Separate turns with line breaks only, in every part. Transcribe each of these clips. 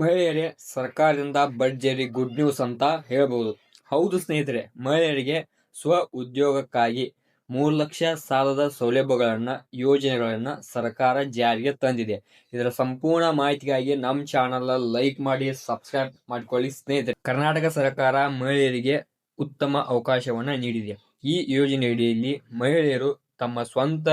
ಮಹಿಳೆಯರೇ ಸರ್ಕಾರದಿಂದ ಭರ್ಜರಿ ಗುಡ್ ನ್ಯೂಸ್ ಅಂತ ಹೇಳ್ಬೋದು. ಹೌದು ಸ್ನೇಹಿತರೆ, ಮಹಿಳೆಯರಿಗೆ ಸ್ವ ಉದ್ಯೋಗಕ್ಕಾಗಿ ಮೂರು ಲಕ್ಷ ಸಾಲದ ಸೌಲಭ್ಯಗಳನ್ನು, ಯೋಜನೆಗಳನ್ನು ಸರ್ಕಾರ ಜಾರಿಗೆ ತಂದಿದೆ. ಇದರ ಸಂಪೂರ್ಣ ಮಾಹಿತಿಗಾಗಿ ನಮ್ಮ ಚಾನಲ್ ಲೈಕ್ ಮಾಡಿ ಸಬ್ಸ್ಕ್ರೈಬ್ ಮಾಡಿಕೊಳ್ಳಿ ಸ್ನೇಹಿತರೆ. ಕರ್ನಾಟಕ ಸರ್ಕಾರ ಮಹಿಳೆಯರಿಗೆ ಉತ್ತಮ ಅವಕಾಶವನ್ನು ನೀಡಿದೆ. ಈ ಯೋಜನೆಯಡಿಯಲ್ಲಿ ಮಹಿಳೆಯರು ತಮ್ಮ ಸ್ವಂತ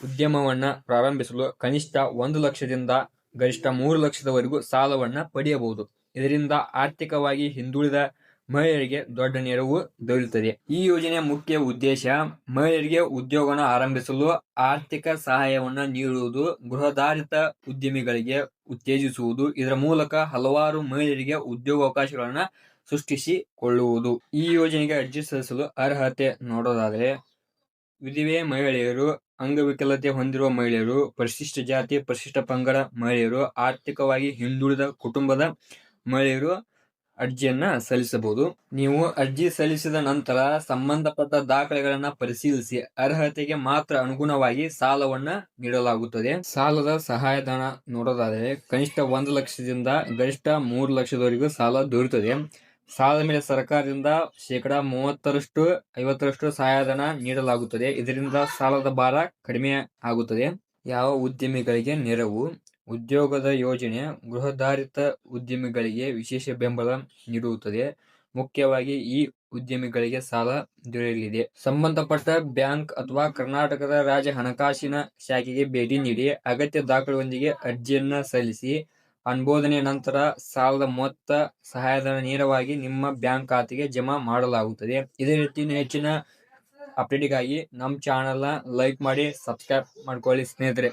ಉದ್ಯಮವನ್ನು ಪ್ರಾರಂಭಿಸಲು ಕನಿಷ್ಠ ಒಂದು ಲಕ್ಷದಿಂದ ಗರಿಷ್ಠ ಮೂರು ಲಕ್ಷದವರೆಗೂ ಸಾಲವನ್ನ ಪಡೆಯಬಹುದು. ಇದರಿಂದ ಆರ್ಥಿಕವಾಗಿ ಹಿಂದುಳಿದ ಮಹಿಳೆಯರಿಗೆ ದೊಡ್ಡ ನೆರವು ದೊರೆಯುತ್ತದೆ. ಈ ಯೋಜನೆಯ ಮುಖ್ಯ ಉದ್ದೇಶ, ಮಹಿಳೆಯರಿಗೆ ಉದ್ಯೋಗನ ಆರಂಭಿಸಲು ಆರ್ಥಿಕ ಸಹಾಯವನ್ನು ನೀಡುವುದು ಗೃಹಧಾರಿತ ಉದ್ಯಮಿಗಳಿಗೆ ಉತ್ತೇಜಿಸುವುದು, ಇದರ ಮೂಲಕ ಹಲವಾರು ಮಹಿಳೆಯರಿಗೆ ಉದ್ಯೋಗಾವಕಾಶಗಳನ್ನ ಸೃಷ್ಟಿಸಿಕೊಳ್ಳುವುದು. ಈ ಯೋಜನೆಗೆ ಅರ್ಜಿ ಸಲ್ಲಿಸಲು ಅರ್ಹತೆ ನೋಡೋದಾದ್ರೆ ವಿಧಿವೆ ಮಹಿಳೆಯರು, ಅಂಗವಿಕಲತೆ ಹೊಂದಿರುವ ಮಹಿಳೆಯರು, ಪರಿಶಿಷ್ಟ ಜಾತಿ, ಪರಿಶಿಷ್ಟ ಪಂಗಡ ಮಹಿಳೆಯರು, ಆರ್ಥಿಕವಾಗಿ ಹಿಂದುಳಿದ ಕುಟುಂಬದ ಮಹಿಳೆಯರು ಅರ್ಜಿಯನ್ನ ಸಲ್ಲಿಸಬಹುದು. ನೀವು ಅರ್ಜಿ ಸಲ್ಲಿಸಿದ ನಂತರ ಸಂಬಂಧಪಟ್ಟ ದಾಖಲೆಗಳನ್ನ ಪರಿಶೀಲಿಸಿ, ಅರ್ಹತೆಗೆ ಮಾತ್ರ ಅನುಗುಣವಾಗಿ ಸಾಲವನ್ನ ನೀಡಲಾಗುತ್ತದೆ. ಸಾಲದ ಸಹಾಯಧನ ನೋಡೋದಾದರೆ, ಕನಿಷ್ಠ ಒಂದು ಲಕ್ಷದಿಂದ ಗರಿಷ್ಠ ಮೂರು ಲಕ್ಷದವರೆಗೂ ಸಾಲ ದೊರೆಯುತ್ತದೆ. ಸಾಲದ ಮೇಲೆ ಸರ್ಕಾರದಿಂದ ಶೇಕಡಾ ಮೂವತ್ತರಷ್ಟು, ಐವತ್ತರಷ್ಟು ಸಹಾಯಧನ ನೀಡಲಾಗುತ್ತದೆ. ಇದರಿಂದ ಸಾಲದ ಭಾರ ಕಡಿಮೆ ಆಗುತ್ತದೆ. ಯಾವ ಉದ್ಯಮಿಗಳಿಗೆ ನೆರವು? ಉದ್ಯೋಗದ ಯೋಜನೆ ಗೃಹಧಾರಿತ ಉದ್ಯಮಿಗಳಿಗೆ ವಿಶೇಷ ಬೆಂಬಲ ನೀಡುತ್ತದೆ. ಮುಖ್ಯವಾಗಿ ಈ ಉದ್ಯಮಿಗಳಿಗೆ ಸಾಲ ದೊರೆಯಲಿದೆ. ಸಂಬಂಧಪಟ್ಟ ಬ್ಯಾಂಕ್ ಅಥವಾ ಕರ್ನಾಟಕದ ರಾಜ್ಯ ಹಣಕಾಸಿನ ಶಾಖೆಗೆ ಭೇಟಿ ನೀಡಿ ಅಗತ್ಯ ದಾಖಲೆಯೊಂದಿಗೆ ಅರ್ಜಿಯನ್ನ ಸಲ್ಲಿಸಿ ಅನುಮೋದನೆ ನಂತರ ಸಾಲದ ಮೊತ್ತ ಸಹಾಯಧನ ನೇರವಾಗಿ ನಿಮ್ಮ ಬ್ಯಾಂಕ್ ಖಾತೆಗೆ ಜಮಾ ಮಾಡಲಾಗುತ್ತದೆ. ಇದೇ ರೀತಿ ಹೆಚ್ಚಿನ ಅಪ್ಡೇಟ್ಗಾಗಿ ನಮ್ಮ ಚಾನಲ್ನ ಲೈಕ್ ಮಾಡಿ, ಸಬ್ಸ್ಕ್ರೈಬ್ ಮಾಡ್ಕೊಳ್ಳಿ ಸ್ನೇಹಿತರೆ.